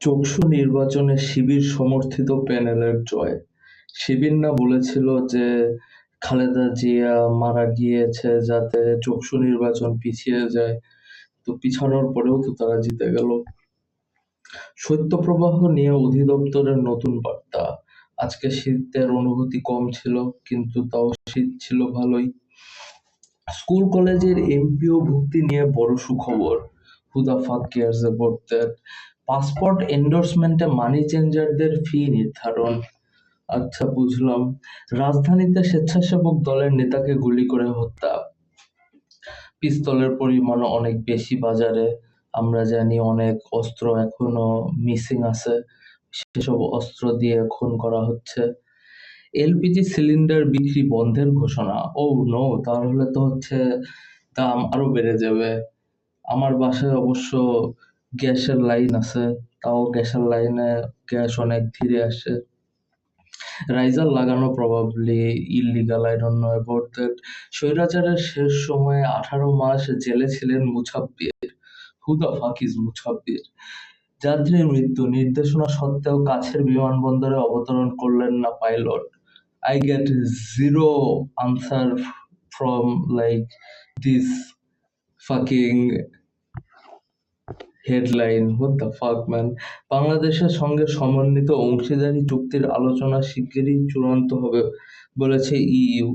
চকসু নির্বাচনে শিবির সমর্থিত প্যানেলের জয়। শিবির না বলেছিল যে খালেদা জিয়া মারা গিয়েছে যাতে চকসু নির্বাচন পিছিয়ে যায়, তো পিছানোর পরেও তো তারা জিতে গেল। শৈত্যপ্রবাহ নিয়ে অধিদপ্তরের নতুন বার্তা। আজকে শীতের অনুভূতি কম ছিল, কিন্তু তাও শীত ছিল ভালোই। স্কুল, কলেজের এমপিও ভুক্তি নিয়ে বড় সুখবর। Who the fuck cares passport এন্ডোর্সমেন্টে money চেঞ্জারদের ফি নির্ধারণ। আচ্ছা বুঝলাম। রাজধানীতে স্বেচ্ছাসেবক দলের নেতাকে গুলি করে হত্যা। পিস্তলের পরিমাণ অনেক বেশি বাজারে। আমরা জানি অনেক অস্ত্র এখনও মিসিং আছে। সেসব অস্ত্র দিয়ে খুন করা হচ্ছে। এলপিজি সিলিন্ডার বিক্রি বন্ধের ঘোষণা। ও নো তাহলে তো হচ্ছে দাম আরও বেড়ে যাবে। আমার বাসায় অবশ্য গ্যাসের লাইন আছে, তাও গ্যাসের লাইনে গ্যাস অনেক ধীরে আসে। রাইজার লাগানো probably illegal I don't know about that স্বৈরাচারের শেষ সময়ে আঠারো মাস জেলে ছিলেন মুছাব্বির। হু দ্য ফাক ইজ মুছাব্বির? যাত্রীর মৃত্যু, নির্দেশনা সত্ত্বেও কাছের বিমানবন্দরে অবতরণ করলেন না pilot. I get zero answer from like this fucking headline what the fuck বাংলাদেশের সঙ্গে সমন্বিত অংশীদারি চুক্তির আলোচনা শিগগিরই চূড়ান্ত হবে, বলেছে EU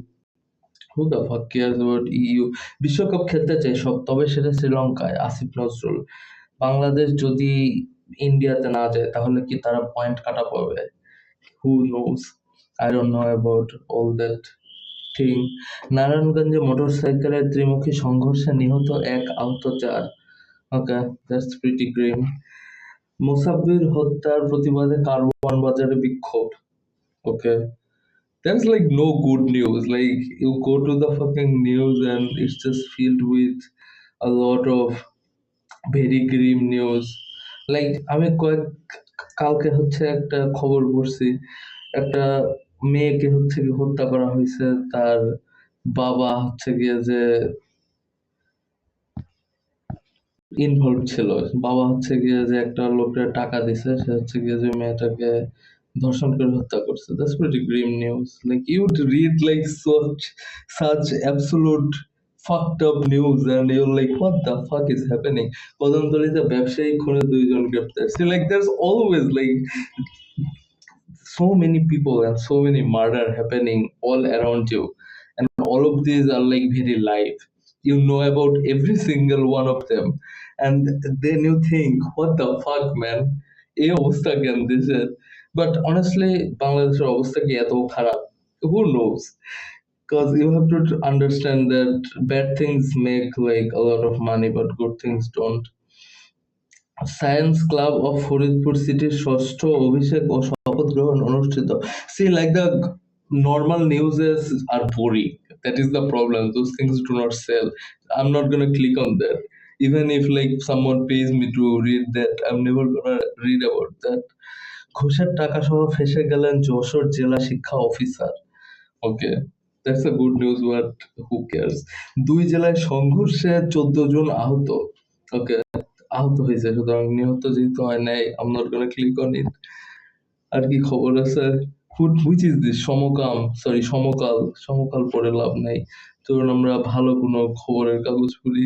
who the fuck cares EU বিশ্বকাপ খেলতে চাই সব, তবে সেটা শ্রীলঙ্কায়, আসিফ নজরুল। বাংলাদেশ যদি ইন্ডিয়াতে না যায়, তাহলে কি তারা পয়েন্ট কাটা পাবে? Who knows I don't know about all that thing নারায়ণগঞ্জে মোটরসাইকেলের ত্রিমুখী সংঘর্ষে নিহত এক আহত চার। Okay that's pretty grim Musabbir হত্যার প্রতিবাদে কারওয়ান বাজারে বিক্ষোভ ওকে There's like no good news. Like, you go to the fucking news and it's just filled with a lot of very grim news. Like, আমি কয়েক, কালকে হচ্ছে একটা খবর পড়ছি একটা মেয়েকে হচ্ছে হত্যা করা হয়েছে তার বাবা হচ্ছে গিয়ে যে ইনভলভ ছিল বাবা হচ্ছে গিয়ে যে একটা লোকের টাকা দিছে সে হচ্ছে গিয়ে যে মেয়েটাকে ধর্ষণ করে হত্যা করছে that's pretty grim news like you read like such such absolute fucked up news and you're like what the fuck is happening কদমতলীতে ব্যবসায়ী খুনে দুইজন গ্রেপ্তার see like there's always like so many people and so many murder happening all around you and all of these are like very live you know about every single one of them and then you think what the fuck man এই অবস্থা কেন দেশের but honestly বাংলাদেশের অবস্থা কি এত খারাপ who knows because you have to understand that bad things make like a lot of money but good things don't science club of Faridpur সিটির ষষ্ঠ অভিষেক ও শপথ গ্রহণ অনুষ্ঠিত see like the normal news is are boring that is the problem those things do not sell i'm not gonna click on that Even if, like, someone pays me to read that, i'm never gonna read about that. ঘুষের টাকা সহ ফেসে গেলেন যশোর জেলা শিক্ষা officer okay that's a good news but who cares দুই জেলায় সংঘর্ষে চোদ্দ জন আহত ওকে আহত হয়েছে সুতরাং নিহত যেহেতু হয় নাই I'm not gonna click on it আর কি খবর আছে হুট হুইচ ইজ দিস সমকাম সরি সমকাল সমকাল পড়ে লাভ নাই ধরুন আমরা ভালো কোনো খবরের কাগজ পড়ি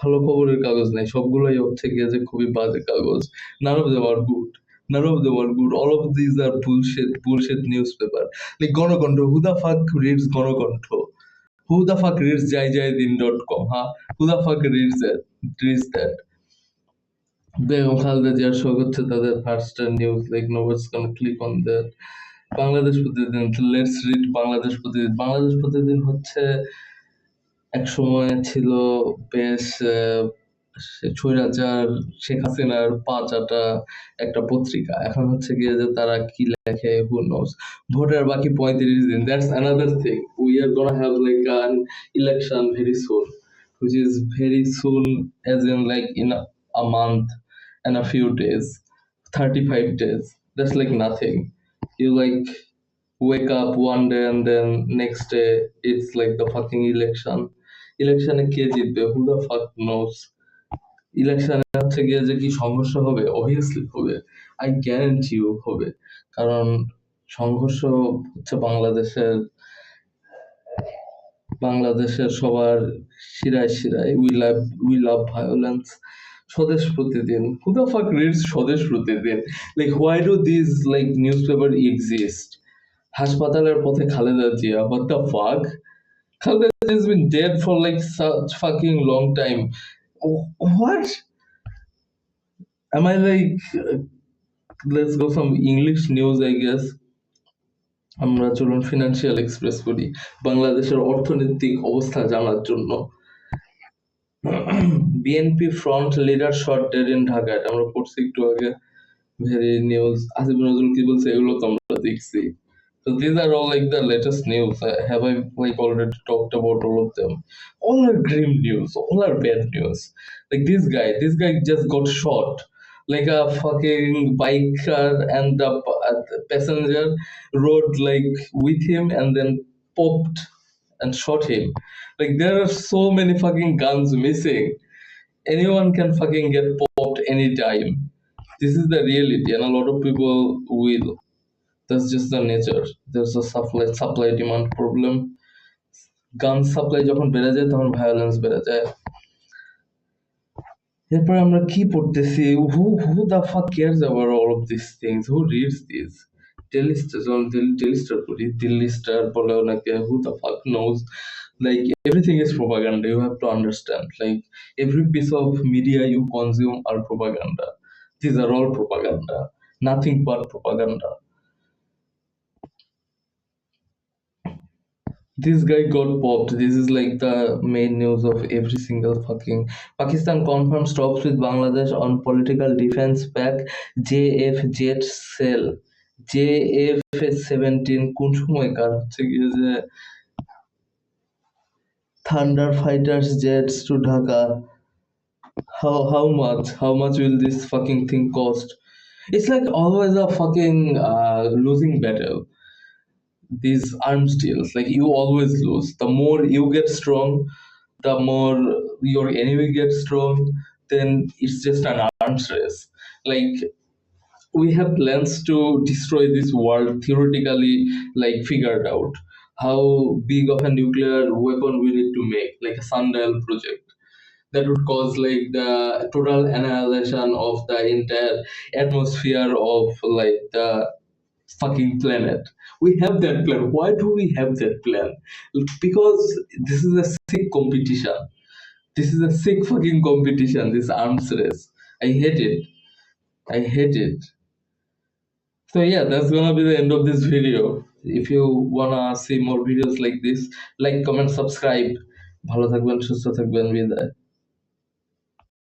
ভালো খবরের কাগজ নাই সবগুলোই হচ্ছে গিয়ে যে খুবই বাজে কাগজ none of them are good none of them are good all of these are bullshit bullshit newspaper like Gonokantho who the fuck reads Gonokantho who the fuck reads jaijaidin.com huh who the fuck reads that reads that বেগম খালেদা জিয়ার show হচ্ছে তাদের first news like nobody's gonna click on that Bangladesh Pratidin let's read Bangladesh প্রতিদিন। বাংলাদেশ প্রতিদিন হচ্ছে এক সময় ছিল বেশ স্বৈরাচার শেখ হাসিনার পাঁচাটা একটা পত্রিকা। এখন হচ্ছে গিয়ে যে তারা কি লেখে হু নোস ভোটের বাকি পঁয়ত্রিশ দিন। That's another thing we are gonna have like an election very soon which is very soon as in like in a, a month and a few days 35 days. That's like nothing. You, like, wake up one day and then next day it's, like, the fucking election. Election কে জিতবে? Who the fuck knows? ইলেকশনে হচ্ছে গিয়ে যে কি সংঘর্ষ হবে? Obviously হবে। আই গ্যারান্টি ইউ হবে। কারণ সংঘর্ষ হচ্ছে বাংলাদেশের বাংলাদেশের সবার শিরায় শিরায়। We love we love violence Swadesh Pratidin who the fuck reads Swadesh Pratidin? Like why do this like newspaper exist হাসপাতালের পথে Khaleda Zia what the fuck Khaleda Zia dead for like such fucking long time. Oh, what? Am I like uh, let's go some English news I guess. আমরা চলুন financial express করি বাংলাদেশের অর্থনৈতিক অবস্থা জানার জন্য। BNP front leader shot dead in Dhaka এটা আমরা পড়ছি একটু আগে ভেরি নিউজ আসিফ নজরুল কি বলছে এগুলো তো আমরা দেখছি these are all like the latest news. Uh, have I like already talked about all of them? All are grim news. All are bad news. Like this guy, this guy just got shot. Like a fucking biker and the uh, passenger rode like with him and then popped and shot him. Like there are so many fucking guns missing. Anyone can fucking get popped anytime. This is the reality, and a lot of people will. That's just the nature. There's a supply supply demand problem. Gun supply যখন বেড়ে যায় তখন violence বেড়ে যায় এরপর আমরা কি পড়তেছি who who the fuck cares about all of this things who reads this Daily Star যখন ডেলি স্টার পড়ি দিল্লি স্টার বলে ওনাকে who the like everything is propaganda you have to understand like every piece of media you consume are propaganda these are all propaganda nothing but propaganda this guy got popped. This is like the main news of every single fucking. Pakistan confirms talks with Bangladesh on political defense pack JFZ cell. JF seventeen কোন সময়কার হচ্ছে গিয়ে যে thunder fighters jets to Dhaka how how much how much will this fucking thing cost it's like always a fucking uh, losing battle these arms deals like you always lose the more you get strong the more your enemy gets strong then it's just an arms race like we have plans to destroy this world theoretically like figured out how big of a nuclear weapon we need to make like a sundial project that would cause like the total annihilation of the entire atmosphere of like the fucking planet. We have that plan. Why do we have that plan? Because this is a sick competition. This is a sick fucking competition, this arms race. I hate it. I hate it. So yeah, that's gonna be the end of this video. If you wanna see more videos like this, like, comment, subscribe. ভালো থাকবেন সুস্থ থাকবেন বিদায়